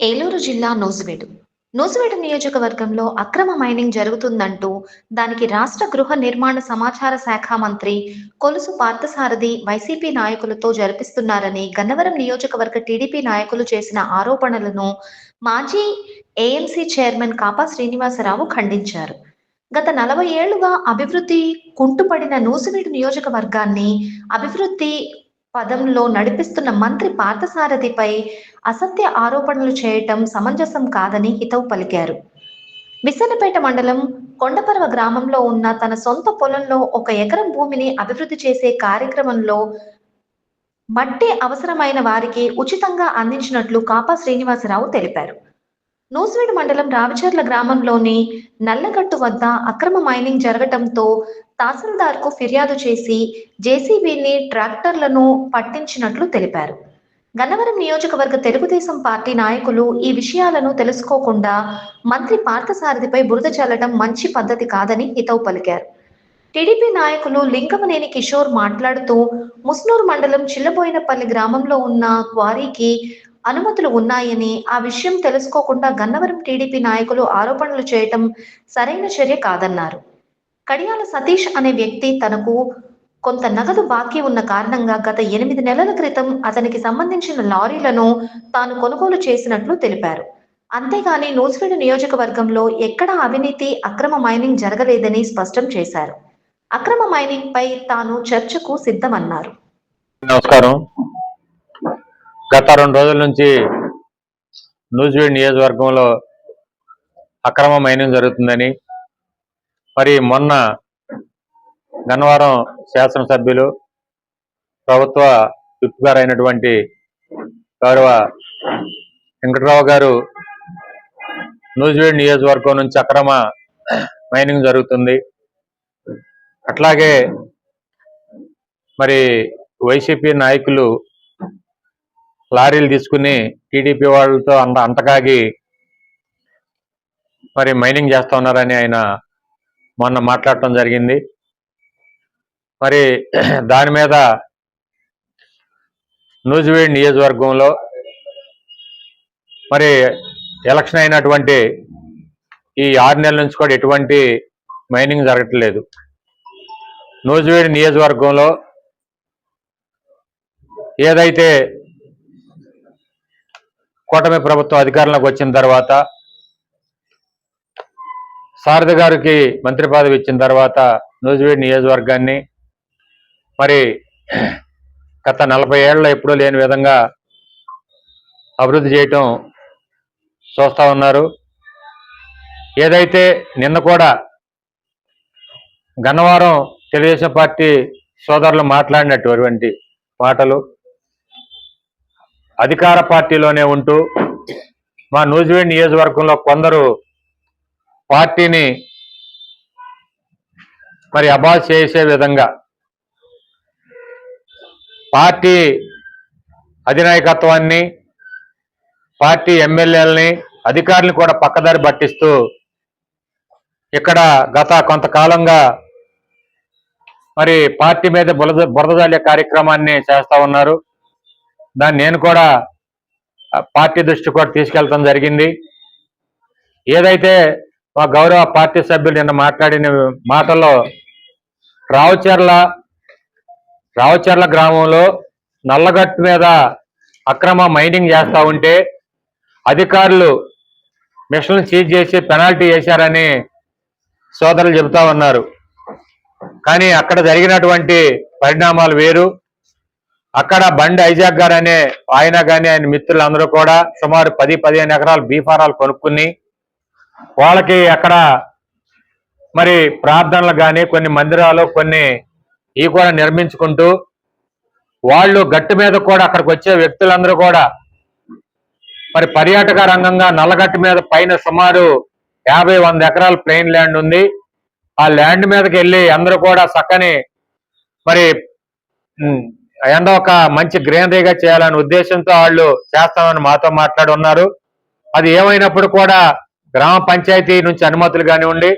ఏలూరు జిల్లా నూజివీడు నోజువేడు నియోజకవర్గంలో అక్రమ మైనింగ్ జరుగుతుందంటూ దానికి రాష్ట్ర గృహ నిర్మాణ సమాచార శాఖ మంత్రి కొలుసు పార్థసారథి వైసీపీ నాయకులతో జరిపిస్తున్నారని గన్నవరం నియోజకవర్గ టీడీపీ నాయకులు చేసిన ఆరోపణలను మాజీ ఏఎంసీ చైర్మన్ కాపా శ్రీనివాసరావు ఖండించారు. గత నలభై ఏళ్ళుగా అభివృద్ధి కుంటుపడిన నూసివీడు నియోజకవర్గాన్ని అభివృద్ధి పదంలో నడిపిస్తున్న మంత్రి పార్థసారథిపై అసత్య ఆరోపణలు చేయటం సమంజసం కాదని హితవు పలికారు. విసన్నపేట మండలం కొండపర్వ గ్రామంలో ఉన్న తన సొంత పొలంలో ఒక ఎకరం భూమిని అభివృద్ధి చేసే కార్యక్రమంలో మట్టి అవసరమైన వారికి ఉచితంగా అందించినట్లు కాపా శ్రీనివాసరావు తెలిపారు. నూజివీడు మండలం రావిచర్ల గ్రామంలోని నల్లగట్టు వద్ద అక్రమ మైనింగ్ జరగటంతో తహసీల్దార్కు ఫిర్యాదు చేసి జేసీబీని ట్రాక్టర్లను పట్టించినట్లు తెలిపారు. గన్నవరం నియోజకవర్గ తెలుగుదేశం పార్టీ నాయకులు ఈ విషయాలను తెలుసుకోకుండా మంత్రి పార్థసారథిపై బురద చల్లడం మంచి పద్ధతి కాదని హితవు పలికారు. టీడీపీ నాయకులు లింగమనేని కిషోర్ మాట్లాడుతూ ముస్నూరు మండలం చిల్లబోయినపల్లి గ్రామంలో ఉన్న క్వారీకి అనుమతులు ఉన్నాయని ఆ విషయం తెలుసుకోకుండా గన్నవరం టీడీపీ నాయకులు ఆరోపణలు చేయటం సరైన చర్య కాదన్నారు. కడియాల సతీష్ అనే వ్యక్తి తనకు కొంత నగదు బాకీ ఉన్న కారణంగా గత ఎనిమిది నెలల క్రితం అతనికి సంబంధించిన లారీలను తాను కొనుగోలు చేసినట్లు తెలిపారు. అంతేగాని నూజివీడు నియోజకవర్గంలో ఎక్కడా అవినీతి అక్రమ మైనింగ్ జరగలేదని స్పష్టం చేశారు. అక్రమ మైనింగ్ పై తాను చర్చకు సిద్ధమన్నారు. నమస్కారం. గత రెండు రోజుల నుంచి నూజివీడ్ నియోజకవర్గంలో అక్రమ మైనింగ్ జరుగుతుందని మరి మొన్న గన్నవరం శాసనసభ్యులు ప్రభుత్వ విప్ గారు అయినటువంటి గౌరవ వెంకటరావు గారు నూజివీడ్ నియోజకవర్గం నుంచి అక్రమ మైనింగ్ జరుగుతుంది. అట్లాగే మరి వైసీపీ నాయకులు లారీలు తీసుకుని టీడీపీ వాళ్ళతో అంత అంటకాగి మరి మైనింగ్ చేస్తూ ఉన్నారని ఆయన మొన్న మాట్లాడటం జరిగింది. మరి దాని మీద నూజివేడ్ నియోజకవర్గంలో మరి ఎలక్షన్ అయినటువంటి ఈ ఆరు నెలల నుంచి కూడా ఎటువంటి మైనింగ్ జరగట్లేదు. నూజివీడ్ నియోజకవర్గంలో ఏదైతే కూటమి ప్రభుత్వం అధికారంలోకి వచ్చిన తర్వాత సారథి గారికి మంత్రి పదవి ఇచ్చిన తర్వాత నూజివీడ్ నియోజకవర్గాన్ని మరి గత నలభై ఏళ్ళలో ఎప్పుడూ లేని విధంగా అభివృద్ధి చేయటం చూస్తూ ఉన్నారు. ఏదైతే నిన్న కూడా గన్నవరం తెలుగుదేశం పార్టీ సోదరులు మాట్లాడినటువంటి మాటలు అధికార పార్టీలోనే ఉంటూ మా నూజివేడ్ నియోజకవర్గంలో కొందరు పార్టీని మరి అబాజ్ చేసే విధంగా పార్టీ అధినాయకత్వాన్ని పార్టీ ఎమ్మెల్యేలని అధికారులు కూడా పక్కదారి పట్టిస్తూ ఇక్కడ గత కొంతకాలంగా మరి పార్టీ మీద బురద బురదజల్లే కార్యక్రమాన్ని చేస్తూ ఉన్నారు. దాన్ని నేను కూడా పార్టీ దృష్టి కూడా తీసుకెళ్తాం జరిగింది. ఏదైతే మా గౌరవ పార్టీ సభ్యులు నిన్న మాట్లాడిన మాటల్లో రావుచర్ల రావుచర్ల గ్రామంలో నల్లగట్టు మీద అక్రమ మైనింగ్ చేస్తూ ఉంటే అధికారులు మిషన్లు సీజ్ చేసి పెనాల్టీ వేశారని సోదరులు చెబుతా ఉన్నారు. కానీ అక్కడ జరిగినటువంటి పరిణామాలు వేరు. అక్కడ బండి ఐజాక్ గారు అనే ఆయన కానీ ఆయన మిత్రులు అందరూ కూడా సుమారు పది పదిహేను ఎకరాలు బీఫారాలు కొనుక్కుని వాళ్ళకి అక్కడ మరి ప్రార్థనలు కానీ కొన్ని మందిరాలు కొన్ని ఇవి కూడా నిర్మించుకుంటూ వాళ్ళు గట్టు మీద కూడా అక్కడికి వచ్చే వ్యక్తులందరూ కూడా మరి పర్యాటక రంగంగా నల్లగట్టు మీద పైన సుమారు యాభై వంద ఎకరాల ప్లెయిన్ ల్యాండ్ ఉంది. ఆ ల్యాండ్ మీదకి వెళ్ళి అందరూ కూడా చక్కని మరి ఉమ్, ఒక మంచి గ్రీనరీగా చేయాలనే ఉద్దేశంతో వాళ్ళు చేస్తామని మాతో మాట్లాడున్నారు. అది ఏమైనప్పుడు కూడా గ్రామ పంచాయతీ నుంచి అనుమతులు కానివ్వండి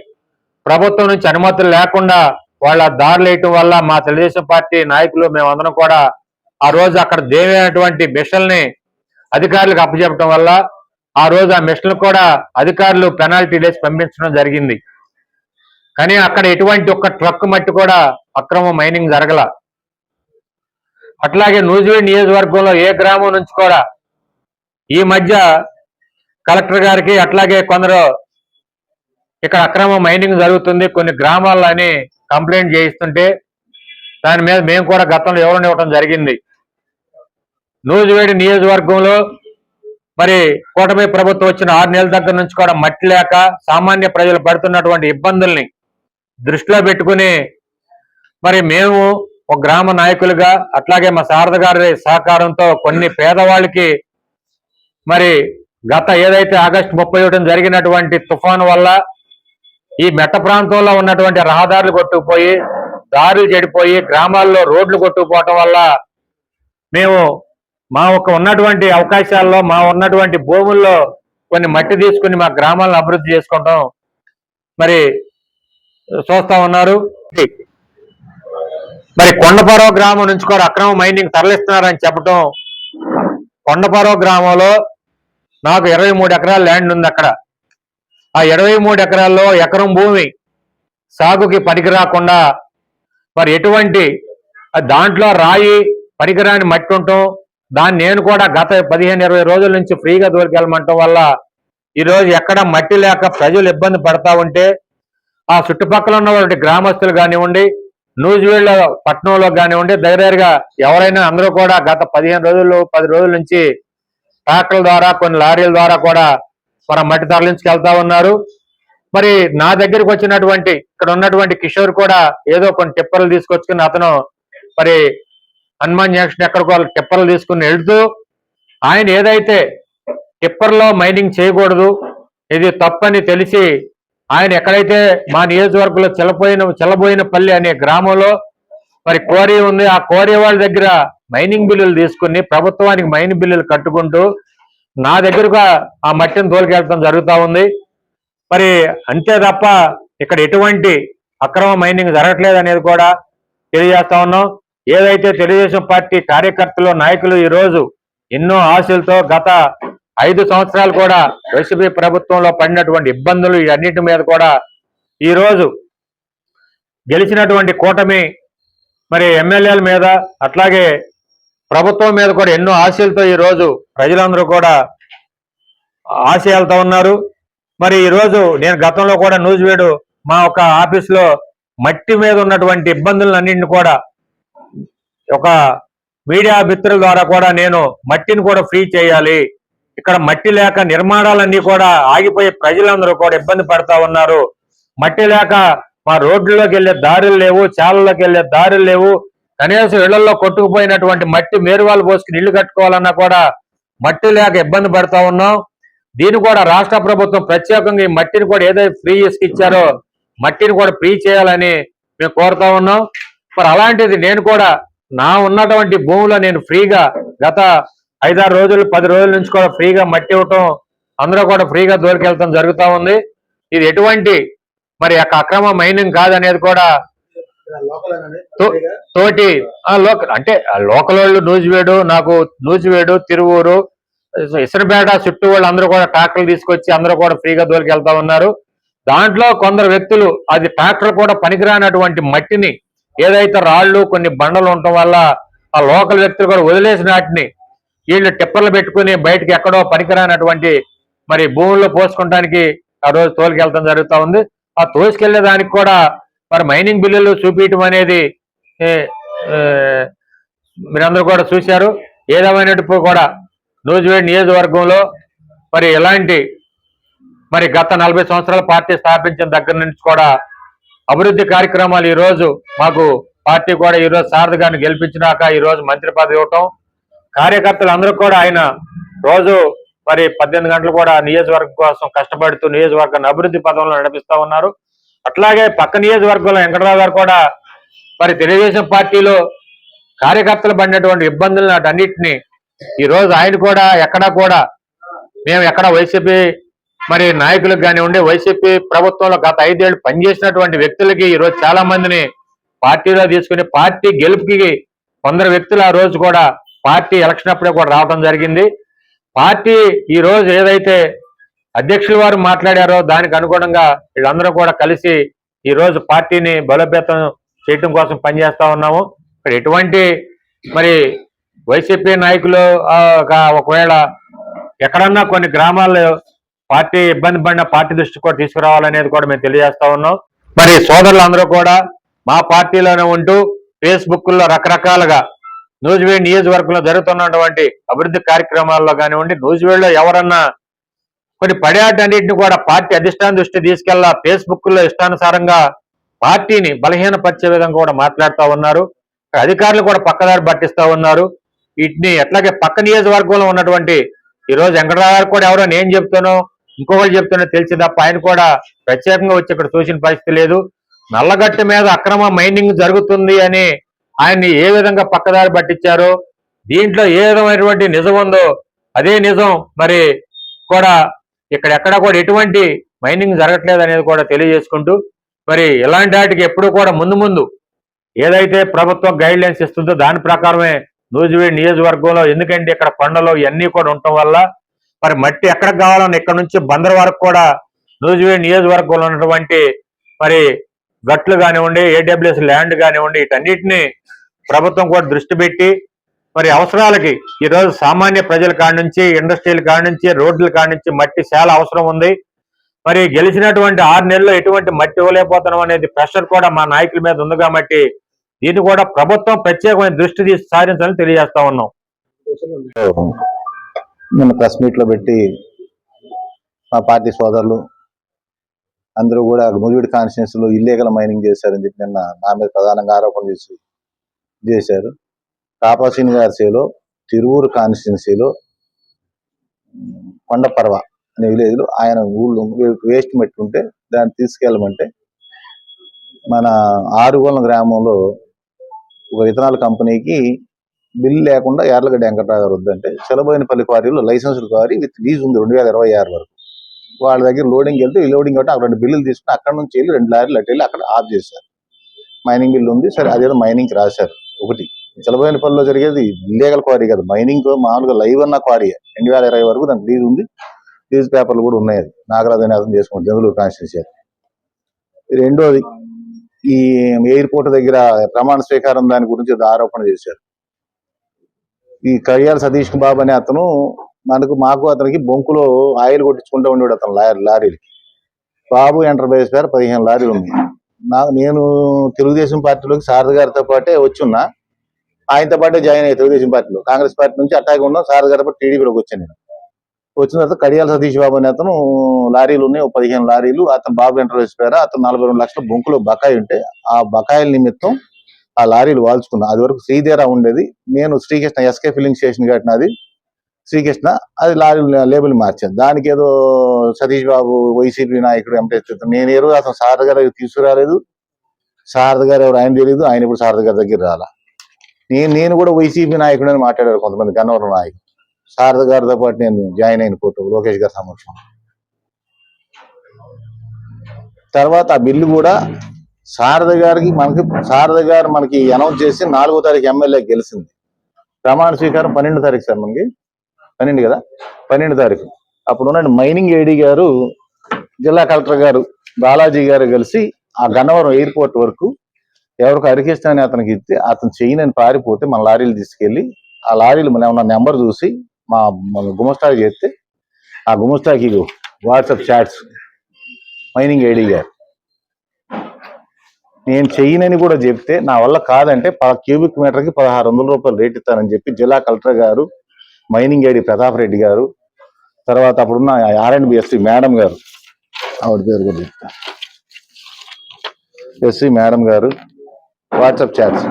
ప్రభుత్వం నుంచి అనుమతులు లేకుండా వాళ్ళ దారులు వేయటం వల్ల మా తెలుగుదేశం పార్టీ నాయకులు మేమందరం కూడా ఆ రోజు అక్కడ దేవైనటువంటి మిషల్ని అధికారులకు అప్పచెప్పడం వల్ల ఆ రోజు ఆ మిషన్లు కూడా అధికారులు పెనాల్టీ వేసి పంపించడం జరిగింది. కానీ అక్కడ ఎటువంటి ఒక్క ట్రక్ మట్టి కూడా అక్రమ మైనింగ్ జరగల. అట్లాగే నూజివీడ్ నియోజకవర్గంలో ఏ గ్రామం నుంచి కూడా ఈ మధ్య కలెక్టర్ గారికి అట్లాగే కొందరు ఇక్కడ అక్రమ మైనింగ్ జరుగుతుంది. కొన్ని గ్రామాల్లో అని కంప్లైంట్ చేయిస్తుంటే దాని మీద మేము కూడా గతంలో వివరణ ఇవ్వడం జరిగింది. నూజివేడి నియోజకవర్గంలో మరి కూటమి ప్రభుత్వం వచ్చిన ఆరు నెలల దగ్గర నుంచి కూడా మట్టి లేక సామాన్య ప్రజలు పడుతున్నటువంటి ఇబ్బందుల్ని దృష్టిలో పెట్టుకుని మరి మేము ఒక గ్రామ నాయకులుగా అట్లాగే మా శారద గారి సహకారంతో కొన్ని పేదవాళ్ళకి మరి గత ఏదైతే ఆగస్టు ముప్పై ఒకటిన జరిగినటువంటి తుఫాను వల్ల ఈ మెట్ట ప్రాంతంలో ఉన్నటువంటి రహదారులు కొట్టుకుపోయి దారులు చెడిపోయి గ్రామాల్లో రోడ్లు కొట్టుకుపోవటం వల్ల మేము మా ఒక ఉన్నటువంటి అవకాశాల్లో మా ఉన్నటువంటి భూముల్లో కొన్ని మట్టి తీసుకుని మా గ్రామాలను అభివృద్ధి చేసుకుంటాం. మరి చూస్తా ఉన్నారు. మరి కొండపరవ గ్రామం నుంచి కూడా అక్రమ మైనింగ్ తరలిస్తున్నారని చెప్పటం కొండపరవ గ్రామంలో నాకు ఇరవై మూడు ఎకరాల ల్యాండ్ ఉంది అక్కడ. ఆ ఇరవై మూడు ఎకరాల్లో ఎకరం భూమి సాగుకి పనికి రాకుండా మరి ఎటువంటి దాంట్లో రాయి పనికిరాని మట్టి ఉండటం దాన్ని నేను కూడా గత పదిహేను ఇరవై రోజుల నుంచి ఫ్రీగా దొరికెళ్ళమంటం వల్ల ఈరోజు ఎక్కడ మట్టి లేక ప్రజలు ఇబ్బంది పడతా ఉంటే ఆ చుట్టుపక్కల ఉన్నటువంటి గ్రామస్తులు కానివ్వండి నూజివీళ్ళ పట్టణంలో కానివ్వండి దగ్గరగా ఎవరైనా అందరూ కూడా గత పదిహేను రోజులు పది రోజుల నుంచి ట్రాక్టర్ల ద్వారా కొన్ని లారీల ద్వారా కూడా మన మట్టి తరలించుకెళ్తా ఉన్నారు. మరి నా దగ్గరికి వచ్చినటువంటి ఇక్కడ ఉన్నటువంటి కిషోర్ కూడా ఏదో కొన్ని టిప్పర్లు తీసుకొచ్చుకుని అతను మరి హనుమాన్ జంక్షన్ ఎక్కడికో టిప్పర్లు తీసుకుని వెళ్తూ ఆయన ఏదైతే టిప్పర్లో మైనింగ్ చేయకూడదు ఇది తప్పని తెలిసి ఆయన ఎక్కడైతే మా నియోజకవర్గంలో చెలపోయిన చెలబోయిన పల్లి అనే గ్రామంలో మరి కోరి ఉంది. ఆ కోరి వాళ్ళ దగ్గర మైనింగ్ బిల్లులు తీసుకుని ప్రభుత్వానికి మైనింగ్ బిల్లులు కట్టుకుంటూ నా దగ్గరగా ఆ మట్టిని తోలుకెళ్ళడం జరుగుతూ ఉంది. మరి అంతే తప్ప ఇక్కడ ఎటువంటి అక్రమ మైనింగ్ జరగట్లేదు అనేది కూడా తెలియజేస్తా ఉన్నాం. ఏదైతే తెలుగుదేశం పార్టీ కార్యకర్తలు నాయకులు ఈ రోజు ఎన్నో ఆశలతో గత ఐదు సంవత్సరాలు కూడా వైసీపీ ప్రభుత్వంలో పడినటువంటి ఇబ్బందులు ఇవన్నిటి మీద కూడా ఈ రోజు గెలిచినటువంటి కూటమి మరి ఎమ్మెల్యేల మీద అట్లాగే ప్రభుత్వం మీద కూడా ఎన్నో ఆశలతో ఈ రోజు ప్రజలందరూ కూడా ఆశయాలతో ఉన్నారు. మరి ఈరోజు నేను గతంలో కూడా నూజివేడు మా ఒక ఆఫీస్లో మట్టి మీద ఉన్నటువంటి ఇబ్బందులన్నింటిని కూడా ఒక మీడియా మిత్రుల ద్వారా కూడా నేను మట్టిని కూడా ఫ్రీ చేయాలి. ఇక్కడ మట్టి లేక నిర్మాణాలన్నీ కూడా ఆగిపోయి ప్రజలందరూ కూడా ఇబ్బంది పడతా ఉన్నారు. మట్టి లేక మా రోడ్లలోకి వెళ్ళే దారులు లేవు చాలలోకి వెళ్ళే దారులు లేవు. కనీసం ఇళ్ళలో కొట్టుకుపోయినటువంటి మట్టి మేరువాళ్ళు పోసుకుని ఇల్లు కట్టుకోవాలన్నా కూడా మట్టి లేక ఇబ్బంది పడతా ఉన్నాం. దీన్ని కూడా రాష్ట్ర ప్రభుత్వం ప్రత్యేకంగా ఈ మట్టిని కూడా ఏదైతే ఫ్రీ ఇసుక ఇచ్చారో మట్టిని కూడా ఫ్రీ చేయాలని మేము కోరుతా ఉన్నాం. మరి అలాంటిది నేను కూడా నా ఉన్నటువంటి భూమిలో నేను ఫ్రీగా గత ఐదారు రోజులు పది రోజుల నుంచి కూడా ఫ్రీగా మట్టి ఇవ్వటం అందరూ కూడా ఫ్రీగా దూరికెళ్తాం జరుగుతూ ఉంది. ఇది ఎటువంటి మరి యొక్క అక్రమ మైనింగ్ కాదనేది కూడా తో- తోటి లోకల్ అంటే ఆ లోకల్ వాళ్ళు నూజివేడు నాకు నూజివేడు తిరువూరు ఇసరపేట చుట్టూ వాళ్ళు అందరూ కూడా ట్రాక్టర్లు తీసుకొచ్చి అందరూ కూడా ఫ్రీగా దొరికెళ్తా ఉన్నారు. దాంట్లో కొందరు వ్యక్తులు అది ట్రాక్టర్ కూడా పనికిరానటువంటి మట్టిని ఏదైతే రాళ్ళు కొన్ని బండలు ఉండటం వల్ల ఆ లోకల్ వ్యక్తులు కూడా వదిలేసిన వాటిని వీళ్ళు టిప్పర్లు పెట్టుకుని బయటకి ఎక్కడో పనికిరానటువంటి మరి భూముల్లో పోసుకోవడానికి ఆ రోజు తోలుకెళ్తాం జరుగుతూ ఉంది. ఆ తోసుకెళ్ళే దానికి కూడా మరి మైనింగ్ బిల్లులు చూపించడం అనేది మీరందరూ కూడా చూశారు. ఏదేమైనప్పుడు కూడా నూజివేడ్ నియోజకవర్గంలో మరి ఇలాంటి మరి గత నలభై సంవత్సరాల పార్టీ స్థాపించిన దగ్గర నుంచి కూడా అభివృద్ధి కార్యక్రమాలు ఈరోజు మాకు పార్టీ కూడా ఈ రోజు శారద గారిని గెలిపించినాక ఈరోజు మంత్రి పదవి ఇవ్వటం కార్యకర్తలు అందరూ కూడా ఆయన రోజు మరి పద్దెనిమిది గంటలు కూడా నియోజకవర్గం కోసం కష్టపడుతూ నియోజకవర్గాన్ని అభివృద్ధి పదంలో నడిపిస్తా ఉన్నారు. అట్లాగే పక్క నియోజకవర్గంలో వెంకటరావు గారు కూడా మరి తెలుగుదేశం పార్టీలో కార్యకర్తలు పడినటువంటి ఇబ్బందులను అన్నింటినీ ఈ రోజు ఆయన కూడా ఎక్కడా కూడా మేము ఎక్కడ వైసీపీ మరి నాయకులకు కానివ్వండి వైసీపీ ప్రభుత్వంలో గత ఐదేళ్ళు పనిచేసినటువంటి వ్యక్తులకి ఈ రోజు చాలా మందిని పార్టీలో తీసుకుని పార్టీ గెలుపుకి కొందరు వ్యక్తులు ఆ రోజు కూడా పార్టీ ఎలక్షన్ అప్పుడే కూడా రావడం జరిగింది. పార్టీ ఈ రోజు ఏదైతే అధ్యక్షుల వారు మాట్లాడారో దానికి అనుగుణంగా వీళ్ళందరూ కూడా కలిసి ఈ రోజు పార్టీని బలోపేతం చేయటం కోసం పనిచేస్తా ఉన్నాము. ఇక్కడ ఎటువంటి మరి వైసీపీ నాయకులు ఒక- ఒకవేళ ఎక్కడన్నా కొన్ని గ్రామాల్లో పార్టీ ఇబ్బంది పడిన పార్టీ దృష్టి కూడా తీసుకురావాలనేది కూడా మేము తెలియజేస్తా ఉన్నాం. మరి సోదరులందరూ కూడా మా పార్టీలోనే ఉంటూ ఫేస్బుక్లో రకరకాలుగా నూజివేడ్ నియోజకవర్గంలో జరుగుతున్నటువంటి అభివృద్ధి కార్యక్రమాల్లో కానివ్వండి నూజివేడ్లో ఎవరన్నా కొన్ని పడేటన్నింటిని కూడా పార్టీ అధిష్టాన దృష్టి తీసుకెళ్ళా ఫేస్బుక్లో ఇష్టానుసారంగా పార్టీని బలహీనపరిచే విధంగా కూడా మాట్లాడుతూ ఉన్నారు. అధికారులు కూడా పక్కదారి పట్టిస్తా ఉన్నారు. వీటిని ఎట్లాగే పక్క నియోజకవర్గంలో ఉన్నటువంటి ఈ రోజు వెంకటరావు గారు కూడా ఎవరో నేను చెప్తానో ఇంకొకరు చెప్తున్నా తెలిసి తప్ప ఆయన కూడా ప్రత్యేకంగా వచ్చి ఇక్కడ చూసిన పరిస్థితి లేదు. నల్లగట్ట మీద అక్రమ మైనింగ్ జరుగుతుంది అని ఆయన్ని ఏ విధంగా పక్కదారి పట్టించారో దీంట్లో ఏ విధమైనటువంటి నిజం ఉందో అదే నిజం మరి కూడా ఇక్కడ ఎక్కడ కూడా ఎటువంటి మైనింగ్ జరగట్లేదు అనేది కూడా తెలియజేసుకుంటూ మరి ఇలాంటి వాటికి ఎప్పుడు కూడా ముందు ముందు ఏదైతే ప్రభుత్వం గైడ్ లైన్స్ ఇస్తుందో దాని ప్రకారమే నూజివీడ్ నియోజకవర్గంలో ఎందుకంటే ఇక్కడ కొండలు ఇవన్నీ కూడా ఉండటం వల్ల మరి మట్టి ఎక్కడికి కావాలన్నా ఇక్కడ నుంచి బందర్ వరకు కూడా నూజివీడ్ నియోజకవర్గంలో ఉన్నటువంటి మరి గట్లు కానివ్వండి ఏడబ్ల్యూఎస్ ల్యాండ్ కానివ్వండి వీటన్నిటిని ప్రభుత్వం కూడా దృష్టి పెట్టి మరి అవసరాలకి ఈరోజు సామాన్య ప్రజల కాడ నుంచి ఇండస్ట్రీల కాడ నుంచి రోడ్ల కాడ నుంచి మట్టి చాలా అవసరం ఉంది. మరి గెలిచినటువంటి ఆరు నెలల్లో ఎటువంటి మట్టి ఇవ్వలేకపోతున్నాం అనేది ప్రెషర్ కూడా మా నాయకుల మీద ఉంది కాబట్టి దీన్ని కూడా ప్రభుత్వం ప్రత్యేకమైన దృష్టి తీసి సాధించాలని తెలియజేస్తా ఉన్నాం. నిన్న ప్రెస్ మీట్లో పెట్టి మా పార్టీ సోదరులు అందరూ కూడా ముదివిడి కాన్స్టిట్యూన్స్లో ఇల్లీగల్ మైనింగ్ చేశారని చెప్పి నిన్న నా మీద ప్రధానంగా ఆరోపణ చేసి చేశారు. కాపా గారి తిరువూరు కాన్స్టిట్యున్సీలో కొండపర్వ అనే విలేజ్లో ఆయన ఊళ్ళో వేస్ట్ మట్టి ఉంటే దాన్ని తీసుకెళ్ళమంటే మన ఆరుగోళం గ్రామంలో ఒక విత్తనాల కంపెనీకి బిల్లు లేకుండా యార్లగడ్డ వెంకటరావు గారు వద్దంటే చెలబోయినపల్లి క్వారీలో లైసెన్స్డ్ క్వారీ విత్ లీజ్ ఉంది రెండు వేల ఇరవై ఆరు వరకు. వాళ్ళ దగ్గర లోడింగ్ వెళ్తే ఈ లోడింగ్ కాబట్టి అక్కడ రెండు బిల్లులు తీసుకుని అక్కడ నుంచి వెళ్ళి రెండు లారీలు అటు వెళ్ళి అక్కడ ఆఫ్ చేశారు. మైనింగ్ బిల్లు ఉంది. సరే అదేదో మైనింగ్కి రాశారు. ఒకటి చెలబోయినపల్లిలో జరిగేది ఇల్లీగల్ క్వారీ కాదు. మైనింగ్ మామూలుగా లైవ్ అన్న క్వారీ రెండు వేల ఇరవై వరకు దానికి లీజ్ ఉంది. లీజ్ పేపర్లు కూడా ఉన్నాయి అది. నాగరాజు అని అర్థం చేసుకుంటాం జంగులూరు కాన్స్టిట్యూన్సీ రెండోది ఈ ఎయిర్పోర్ట్ దగ్గర ప్రమాణ స్వీకారం దాని గురించి ఆరోపణ చేశారు. ఈ కడియాల సతీష్ బాబు అనే అతను మనకు మాకు అతనికి బొంకులో ఆయిల్ కొట్టించుకుంటూ ఉండేవాడు అతను లారీ లారీలకి. బాబు ఎంటర్ప్రైజ్ పేరు పదిహేను లారీలు ఉన్నాయి. నా నేను తెలుగుదేశం పార్టీలోకి శారద గారితో పాటే వచ్చున్నా. ఆయనతో పాటే జాయిన్ అయ్యి తెలుగుదేశం పార్టీలో. కాంగ్రెస్ పార్టీ నుంచి అట్టాగే ఉన్నాం శారద గారితో పాటు టీడీపీలోకి వచ్చాను నేను. వచ్చిన తర్వాత కడియాల సతీష్ బాబు అనే అతను లారీలు ఉన్నాయి. ఒక పదిహేను లారీలు. అతను బాబు ఎంటర్ప్రైజ్ పేరు? అతను నలభై రెండు లక్షల బొంకులో బకాయి ఉంటే ఆ బకాయిల నిమిత్తం ఆ లారీలు వాల్చుకున్నా. అది వరకు శ్రీదేరా ఉండేది. నేను శ్రీకృష్ణ ఎస్కే ఫిల్లింగ్ స్టేషన్ కట్టినది. శ్రీకృష్ణ అది లారీ లేబుల్ మార్చాను దానికి ఏదో సతీష్ బాబు వైసీపీ నాయకుడు ఎంపీ నేను ఏ రోజు అతను శారద తీసుకురాలేదు. సారథ గారు ఎవరు ఆయన తెలియదు ఆయన ఇప్పుడు శారద గారి దగ్గర రాలా. నేను నేను కూడా వైసీపీ నాయకుడు అని మాట్లాడారు కొంతమంది గన్నవరం నాయకుడు శారద గారితో పాటు నేను జాయిన్ అయిన ఫోటో లోకేష్ గారి సమక్షం తర్వాత ఆ బిల్లు కూడా శారద గారికి మనకి శారద గారు మనకి అనౌన్స్ చేసి నాలుగో తారీఖు ఎమ్మెల్యే గెలిచింది. ప్రమాణ స్వీకారం పన్నెండు తారీఖు సార్ మనకి. పన్నెండు కదా? పన్నెండు తారీఖు. అప్పుడు ఉన్న మైనింగ్ ఏడీ గారు జిల్లా కలెక్టర్ గారు బాలాజీ గారు కలిసి ఆ గన్నవరం ఎయిర్పోర్ట్ వరకు ఎవరికి అరికిస్తా అని అతనికి ఇస్తే అతను చేయనని పారిపోతే మన లారీలు తీసుకెళ్ళి ఆ లారీలు మన ఏమన్నా నెంబర్ చూసి మా గుమస్తాకి చేస్తే ఆ గుమస్తాకి వాట్సాప్ చాట్స్ మైనింగ్ ఏడీ గారు. నేను చెయ్యనని కూడా చెప్తే నా వల్ల కాదంటే ప- క్యూబిక్ మీటర్కి పదహారు వందల రూపాయలు రేట్ ఇస్తానని చెప్పి జిల్లా కలెక్టర్ గారు మైనింగ్ ఐడి ప్రతాప్ రెడ్డి గారు తర్వాత అప్పుడున్న ఆర్ఎండ్బి ఎస్సీ మేడం గారు. ఆవిడ పేరు కూడా చెప్తా. ఎస్సీ మేడం గారు వాట్సాప్ చాట్స్.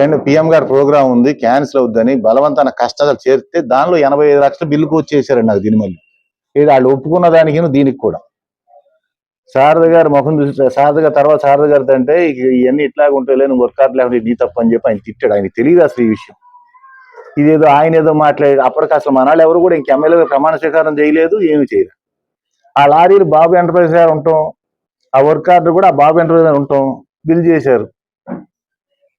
ఏంటి పిఎం గారు ప్రోగ్రామ్ ఉంది క్యాన్సిల్ అవుద్దని బలవంతాన కష్టాలు చేరితే దానిలో ఎనభై ఐదు లక్షల బిల్లుకు వచ్చేసారండి నాకు దీని మళ్ళీ. ఇది వాళ్ళు ఒప్పుకున్న దానికి దీనికి కూడా. శారద గారు ముఖం చూసి శారద గారు తర్వాత శారద గారితో అంటే ఇవన్నీ ఇట్లాగ ఉంటాయి నువ్వు వర్క్ లేకుండా నీ తప్పని చెప్పి ఆయన తిట్టాడు. ఆయన తెలియదు అసలు ఈ విషయం. ఇదేదో ఆయన ఏదో మాట్లాడాడు. అప్పటికి అసలు మనాళ్ళు ఎవరు కూడా ఇంక ఎమ్మెల్యే ప్రమాణ స్వీకారం చేయలేదు ఏమి చేయరు ఆ లారీలు బాబు ఎంటర్ప్రైజ్ గారు ఉంటాం ఆ వర్క్ ఆర్డర్ కూడా ఆ బాబు ఎంటర్ప్రైజ్ గారు ఉంటాం బిల్ చేశారు.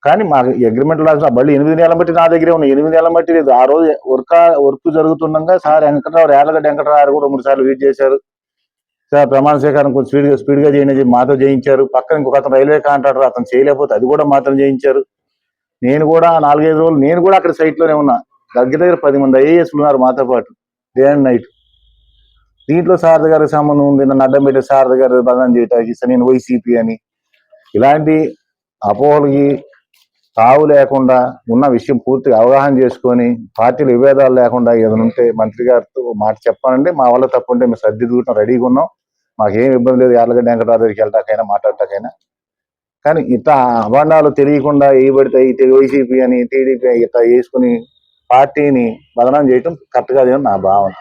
కానీ మాకు అగ్రిమెంట్ రాసిన మళ్ళీ ఎనిమిది నెలల బట్టి నా దగ్గరే ఉన్నాయి. ఎనిమిది నెలల బట్టి లేదు. ఆ రోజు వర్క్ వర్క్ జరుగుతుండగా సార్ వెంకటరావు యాలగడ్డ వెంకటరావు కూడా మూడు సార్లు వెయిట్ చేశారు. సార్ ప్రమాణ స్వీకారం కొంచెం స్పీడ్ స్పీడ్గా స్పీడ్ చేయండి మాతో చేయించారు. పక్కన ఇంకొక అతను రైల్వే కాంట్రాక్టర్ అతను చేయలేకపోతే అది కూడా మాత్రం చేయించారు. నేను కూడా నాలుగైదు రోజులు నేను కూడా అక్కడ సైట్లోనే ఉన్నా. దగ్గర దగ్గర పది మంది ఐఏఎస్లు ఉన్నారు మాతో పాటు డే అండ్ నైట్ దీంట్లో సారథ గారికి సంబంధం ఉంది నన్ను అడ్డం పెట్టి సారథి గారు బదనం చేయటానికి సరే నేను వైసీపీ అని. ఇలాంటి అపోహలకి తావు లేకుండా ఉన్న విషయం పూర్తిగా అవగాహన చేసుకొని పార్టీల విభేదాలు లేకుండా ఏదైనా ఉంటే మంత్రి గారితో మాట చెప్పాలంటే మా వల్ల తప్పుంటే మేము సర్దిద్దుకుంటాం రెడీగా ఉన్నాం. మాకేం ఇబ్బంది లేదు యార్లగడ్డ వెంకటరావు వెళ్ళటాకైనా మాట్లాడటాకైనా కానీ ఇంత అభండాలు తెలియకుండా ఏ పడితే ఇటు వైసీపీ అని టీడీపీ ఇట్లా వేసుకుని పార్టీని బదనం చేయటం కరెక్ట్ కాదు నా భావన.